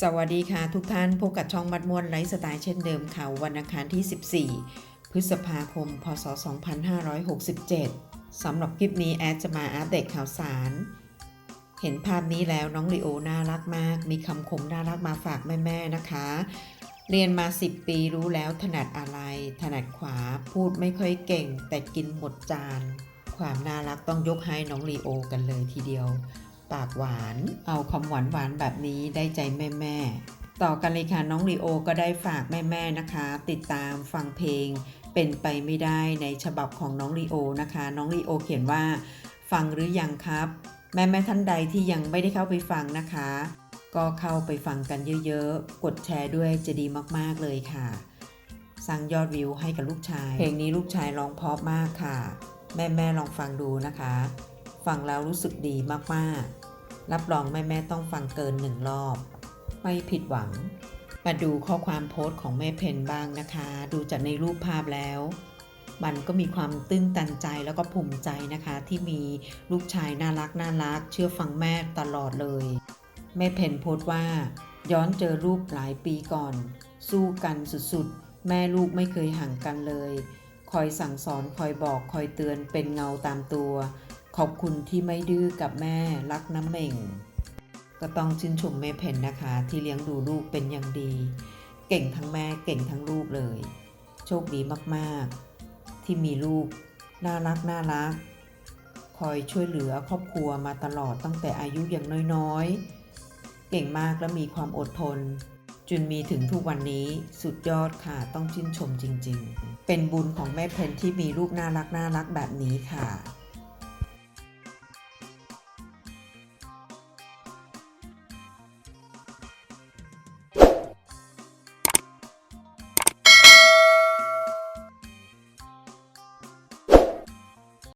สวัสดีค่ะทุกท่านพบกับช่องมัดมวนไลฟ์สไตล์เช่นเดิมค่ะ วันอังคารที่ 14 พฤษภาคม พศ 2567 สำหรับคลิปนี้แอดจะมาอัปเดตข่าวสาร เห็นภาพนี้แล้วน้องลีโอน่ารักมาก มีคำคมน่ารักมาฝากแม่ๆนะคะ เรียนมา 10 ปีรู้แล้วถนัดอะไร ถนัดขวาพูดไม่ค่อยเก่ง แต่กินหมดจาน ความน่ารักต้องยกให้น้องลีโอ กันเลยทีเดียว ปากหวาน เอาคำหวานหวานๆแบบนี้ได้ใจแม่แม่ๆต่อกันเลยค่ะน้องลีโอก็ได้ฝากแม่แม่ๆนะคะ ติดตามฟังเพลง เป็นไปไม่ได้ในฉบับของน้องลีโอนะคะ น้องลีโอเขียนว่า ฟังหรือยังครับแม่แม่ๆท่านใดที่ยังไม่ได้เข้าไปฟังนะคะ ก็เข้าไปฟังกันเยอะๆ กดแชร์ด้วยจะดีมากๆเลยค่ะสร้างยอดวิวให้กับลูกชาย เพลงนี้ลูกชายร้องเพราะมากค่ะ แม่แม่ๆลองฟังดูนะคะ ฟังแล้วรู้สึกดีมากๆ รับรองแม่แม่ต้องฟังเกินหนึ่งรอบ ไม่ผิดหวัง มาดูข้อความโพสต์ของแม่เพนบ้างนะคะ ดูจากในรูปภาพแล้ว มันก็มีความตื้นตันใจแล้วก็ภูมิใจนะคะ ที่มีลูกชายน่ารักน่ารัก เชื่อฟังแม่ตลอดเลย แม่เพนโพสต์ว่า ย้อนเจอรูปหลายปีก่อน สู้กันสุดๆ แม่ลูกไม่เคยห่างกันเลย คอยสั่งสอนคอยบอกคอยเตือนเป็นเงาตามตัว ขอบคุณที่ไม่ดื้อกับแม่รักน้ำเม่ง ก็ต้องชื่นชมแม่เพนนะคะ ที่เลี้ยงดูลูกเป็นอย่างดี เก่งทั้งแม่เก่งทั้งลูกเลย โชคดีมากๆ ที่มีลูกน่ารักน่ารัก คอยช่วยเหลือครอบครัวมาตลอดตั้งแต่อายุยังน้อยๆ เก่งมากและมีความอดทนจนมีถึงทุกวันนี้สุดยอดค่ะต้องชื่นชมจริงๆ เป็นบุญของแม่เพนที่มีลูกน่ารักน่ารักแบบนี้ค่ะ